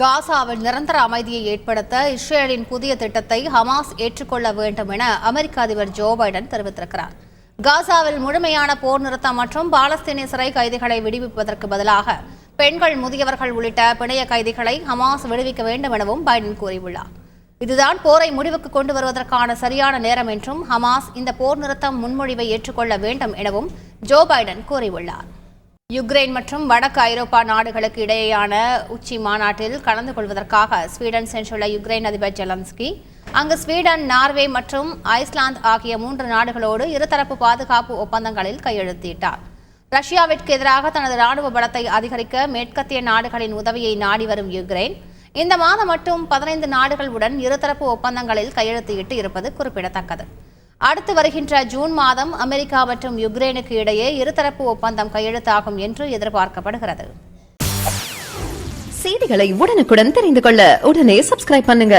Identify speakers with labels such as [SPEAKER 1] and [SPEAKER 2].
[SPEAKER 1] காசாவில் நிரந்தர அமைதியை ஏற்படுத்த இஸ்ரேலின் புதிய திட்டத்தை ஹமாஸ் ஏற்றுக்கொள்ள வேண்டும் என அமெரிக்க அதிபர் ஜோ பைடன் தெரிவித்திருக்கிறார். காசாவில் முழுமையான போர் நிறுத்தம் மற்றும் பாலஸ்தீனிய சிறை கைதிகளை விடுவிப்பதற்கு பதிலாக பெண்கள் முதியவர்கள் உள்ளிட்ட பிணைய கைதிகளை ஹமாஸ் விடுவிக்க வேண்டும் எனவும் பைடன் கூறியுள்ளார். இதுதான் போரை முடிவுக்கு கொண்டு வருவதற்கான சரியான நேரம் என்றும் ஹமாஸ் இந்த போர் நிறுத்தம் முன்மொழிவை ஏற்றுக்கொள்ள வேண்டும் எனவும் ஜோ பைடன் கூறியுள்ளார். யுக்ரைன் மற்றும் வடக்கு ஐரோப்பா நாடுகளுக்கு இடையேயான உச்சி மாநாட்டில் கலந்து கொள்வதற்காக ஸ்வீடன் சென்றுள்ள யுக்ரைன் அதிபர் ஜெலன்ஸ்கி அங்கு ஸ்வீடன் நார்வே மற்றும் ஐஸ்லாந்து ஆகிய மூன்று நாடுகளோடு இருதரப்பு பாதுகாப்பு ஒப்பந்தங்களில் கையெழுத்திட்டார். ரஷ்யாவிற்கு எதிராக தனது ராணுவ பலத்தை அதிகரிக்க மேற்கத்திய நாடுகளின் உதவியை நாடி வரும் யுக்ரைன் இந்த மாதம் மட்டும் பதினைந்து நாடுகளுடன் இருதரப்பு ஒப்பந்தங்களில் கையெழுத்திட்டு இருப்பது குறிப்பிடத்தக்கது. அடுத்து வருகின்ற ஜூன் மாதம் அமெரிக்கா மற்றும் யுக்ரைனுக்கு இடையே இருதரப்பு ஒப்பந்தம் கையெழுத்தாகும் என்று எதிர்பார்க்கப்படுகிறது.
[SPEAKER 2] செய்திகளை உடனுக்குடன் தெரிந்து கொள்ள உடனே சப்ஸ்கிரைப் பண்ணுங்க.